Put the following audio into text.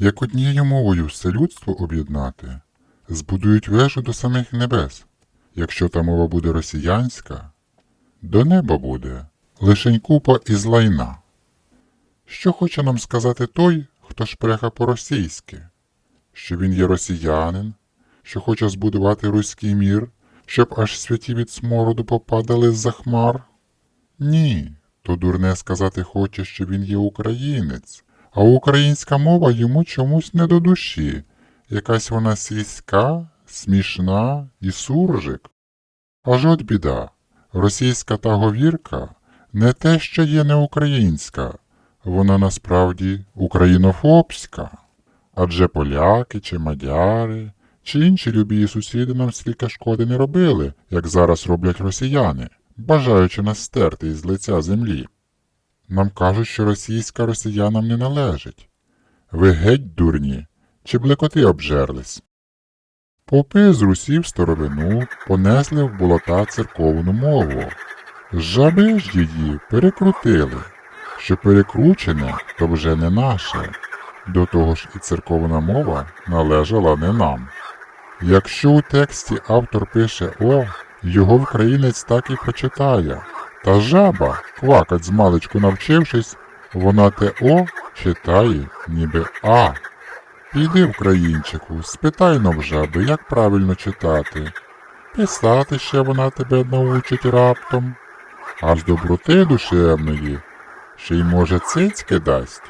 як однією мовою все людство об'єднати, збудують вежу до самих небес. Якщо та мова буде росіянська, до неба буде лишень купа із лайна. Що хоче нам сказати той, хто шпреха по-російськи? Що він є росіянин, що хоче збудувати руський мір, щоб аж святі від смороду попадали з-за хмар? Ні, то дурне сказати хоче, що він є українець, а українська мова йому чомусь не до душі, якась вона сільська, смішна і суржик. Аж от біда, російська та говірка не те, що є не українська, вона насправді українофобська. Адже поляки чи мадяри, чи інші любі сусіди нам стільки шкоди не робили, як зараз роблять росіяни, бажаючи нас стерти із лиця землі. Нам кажуть, що російська росіянам не належить. Ви геть дурні, чи блекоти обжерлись. Попи з русів старовину понесли в болота церковну мову. Жаби ж її перекрутили, що перекручене то вже не наше. До того ж і церковна мова належала не нам. Якщо у тексті автор пише О, його вкраїнець так і прочитає. Та жаба, квакать з маличку навчившись, вона те О читає, ніби А. Піди, українчику, спитай нам жаби, як правильно читати. Писати ще вона тебе научить раптом, аж доброти душевної ще й може цицьки дасть.